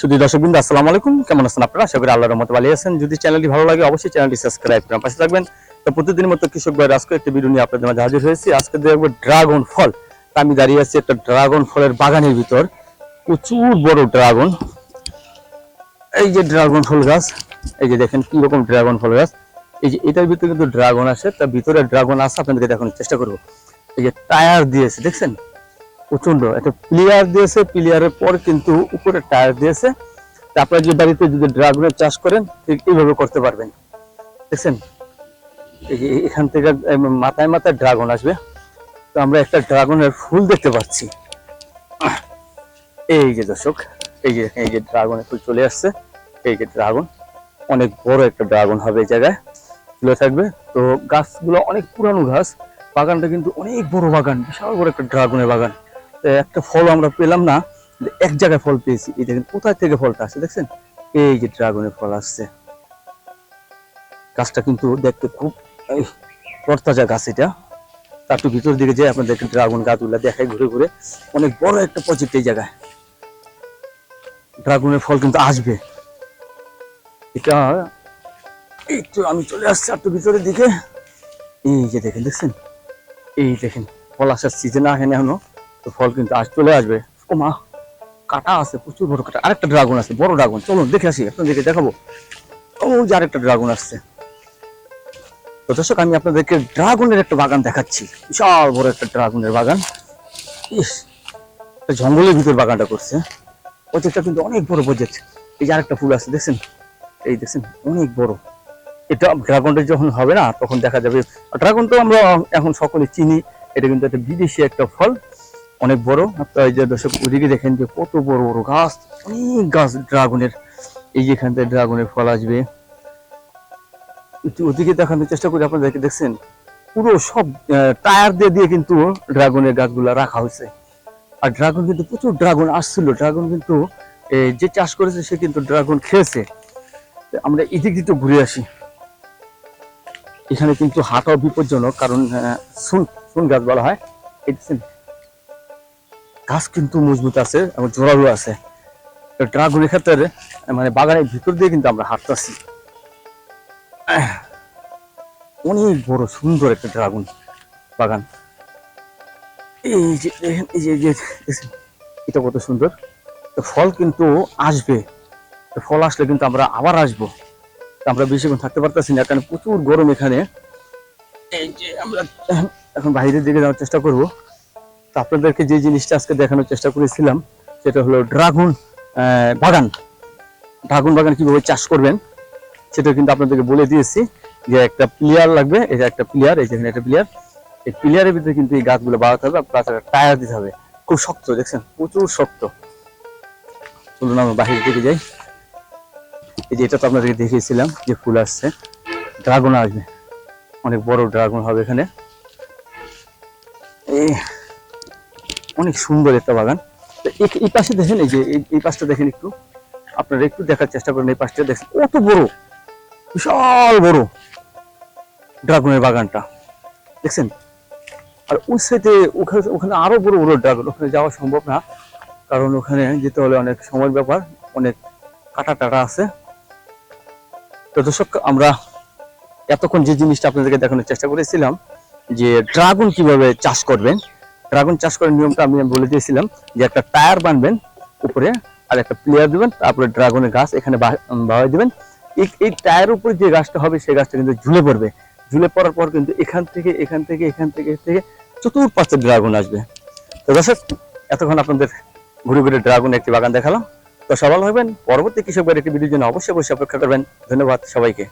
সুধী দর্শক বিন্দু আসসালামু আলাইকুম। কেমন আছেন আপনারা? আশা করি আল্লাহর মতো ভালো আছেন। যদি চ্যানেলটি ভালো লাগে, অবশ্যই চ্যানেলটি সাবস্ক্রাইব করেন পাশে থাকবেন। তো প্রতিদিনের মতো কৃষক ভাইয়ের আজকে একটি ভিডিও নিয়ে আপনাদের মাঝে হাজির হয়েছি। আজকে দেখব ড্রাগন ফল। আমি দাঁড়িয়ে আছি একটা ড্রাগন ফলের বাগানের ভিতর। প্রচুর বড় ড্রাগন। এই যে ড্রাগন ফল গাছ, এই যে দেখেন কি রকম ড্রাগন ফল গাছ। এই যে এটার ভিতরে কিন্তু ড্রাগন আসে। তার ভিতরে ড্রাগন আছে, আপনাদেরকে দেখানোর চেষ্টা করব। এই যে টায়ার দিয়েছে, দেখছেন? প্রচণ্ড একটা প্লেয়ার দিয়েছে, প্লেয়ারের পর কিন্তু উপরে টায়ার দিয়েছে। আপনারা যে বাড়িতে যদি ড্রাগনের চাষ করেন এইভাবে করতে পারবেন। দেখছেন? এখান থেকে মাথায় মাথায় ড্রাগন আসবে। তো আমরা একটা ড্রাগনের ফুল দেখতে পাচ্ছি। এই যে দর্শক, এই যে এই যে ড্রাগনের ফুল চলে আসছে। এই যে ড্রাগন, অনেক বড় একটা ড্রাগন হবে এই জায়গায়। ফুলে থাকবে। তো গাছগুলো অনেক পুরানো গাছ। বাগানটা কিন্তু অনেক বড় বাগান, বিশাল বড় একটা ড্রাগনের বাগান। একটা ফল আমরা পেলাম না। এক জায়গায় ফল পেয়েছি। এই দেখেন কোথায় থেকে ফলটা আসছে দেখছেন? এই যে ড্রাগনের ফল আসছে। গাছটা কিন্তু দেখতে খুব এই, গাছ এটা। তার একটু ভিতর দিকে যে আপনাদেরকে ড্রাগন গাছগুলো দেখাই ঘুরে ঘুরে। অনেক বড় একটা প্রজেক্ট এই জায়গায়। ড্রাগনের ফল কিন্তু আসবে। এটা এই তো আমি চলে আসছি একটু ভিতরের দিকে। এই যে দেখেন দেখছেন? এই দেখেন ফল আসার সিজন আসেনি এখনও। তো ফল কিন্তু আজ চলে আসবে। ও মা, কাটা আছে, প্রচুর বড় কাটা। আরেকটা ড্রাগন আছে, বড় ড্রাগন চলুন, দেখে আসি, আপনাদেরকে দেখাবো। ও যে আরেকটা ড্রাগন আসছে। তো দর্শক, আমি আপনাদেরকে ড্রাগনের একটা বাগান দেখাচ্ছি। বিশাল বড় একটা ড্রাগনের বাগান। ইস জঙ্গলের ভিতর বাগানটা করছে। প্রজেক্টটা কিন্তু অনেক বড় প্রজেক্ট। এই যে আরেকটা ফুল আছে, দেখছেন? এই দেখছেন, অনেক বড়। এটা ড্রাগনটা যখন হবে না, তখন দেখা যাবে। ড্রাগন তো আমরা এখন সকলে চিনি। এটা কিন্তু একটা বিদেশি একটা ফল। অনেক বড়। এই যে দর্শক ওদিকে দেখেন যে কত বড় বড় গাছ অনেক গাছ ড্রাগনের এই যে এখান থেকে ড্রাগনের ফল আসবে। ওদিকে দেখানোর চেষ্টা করি আপনাদেরকে দেখছেন? পুরো সব টায়ার দিয়ে দিয়ে কিন্তু ড্রাগনের গাছগুলা রাখা হয়েছে। আর ড্রাগন কিন্তু প্রচুর ড্রাগন আসছিল। ড্রাগন কিন্তু যে চাষ করেছে সে কিন্তু ড্রাগন খেয়েছে। আমরা এদিক দিকে ঘুরে আসি। এখানে কিন্তু হাঁটাও বিপজ্জনক কারণ সুন সুন গাছ বলা হয়। দেখছেন, গাছ কিন্তু মজবুত আছে এবং জোরালো আছে। ড্রাগনের ক্ষেত্রে মানে বাগানের ভিতর দিয়ে কিন্তু আমরা হাঁটতেছি। অনেক বড় সুন্দর একটা ড্রাগন বাগান। এই যে দেখেন, এই যে এটা কত সুন্দর। ফল কিন্তু আসবে। ফল আসলে কিন্তু আমরা আবার আসব। আমরা বেশিক্ষণ থাকতে পারতেছি না, কারণ প্রচুর গরম এখানে। এই যে আমরা এখন বাইরের দিকে যাওয়ার চেষ্টা করব। তো আপনাদেরকে যে জিনিসটা আজকে দেখানোর চেষ্টা করেছিলাম, সেটা হলো ড্রাগন বাগান। ড্রাগন বাগান কীভাবে চাষ করবেন, সেটা কিন্তু আপনাদেরকে বলে দিয়েছি। যে একটা প্লেয়ার লাগবে এটা একটা প্লেয়ার এই যেখানে একটা প্লেয়ার এই প্লেয়ারের ভিতরে কিন্তু এই গাছগুলো বাড়াতে হবে, প্লাস একটা টায়ার দিতে হবে। খুব শক্ত, দেখছেন? প্রচুর শক্ত। চলুন আমরা বাহিরের দিকে যাই। এই যে এটা তো আপনাদেরকে দেখিয়েছিলাম যে ফুল আসছে। ড্রাগন আসবে। অনেক বড় ড্রাগন হবে এখানে। এই অনেক সুন্দর একটা বাগান। এই- পাশে দেখেন এই যে এই- পাশটা দেখেন একটু। আপনারা একটু দেখার চেষ্টা করেন এই পাশটা দেখেন। কত বড়, বিশাল বড় ড্রাগনের বাগানটা। দেখছেন? আর ওই সাইডে ওখানে ওখানে আরও বড় বড় ড্রাগন। ওখানে যাওয়া সম্ভব না, কারণ ওখানে যেতে হলে অনেক সময়ের ব্যাপার, অনেক কাটা টাটা আছে। তো দর্শক, আমরা এতক্ষণ যে জিনিসটা আপনাদেরকে দেখানোর চেষ্টা করেছিলাম, যে ড্রাগন কীভাবে চাষ করবেন ড্রাগন চাষ করার নিয়মটা আমি বলে দিয়েছিলাম যে একটা টায়ার বানবেন উপরে আর একটা প্লেয়ার দিবেন, তারপরে ড্রাগনের গাছ এখানে বাড়াই দিবেন। এই এই টায়ার উপরে যে গাছটা হবে, সেই গাছটা কিন্তু ঝুলে পড়বে। ঝুলে পড়ার পর কিন্তু এখান থেকে এখান থেকে এখান থেকে থেকে চতুর্পাশে ড্রাগন আসবে। তো দর্শক, এতক্ষণ আপনাদের ঘুরে ঘুরে ড্রাগন একটি বাগান দেখালাম। তো সবাই হবেন পরবর্তী কৃষকদের একটি ভিডিওর জন্য অবশ্যই অবশ্যই অপেক্ষা করবেন। ধন্যবাদ সবাইকে।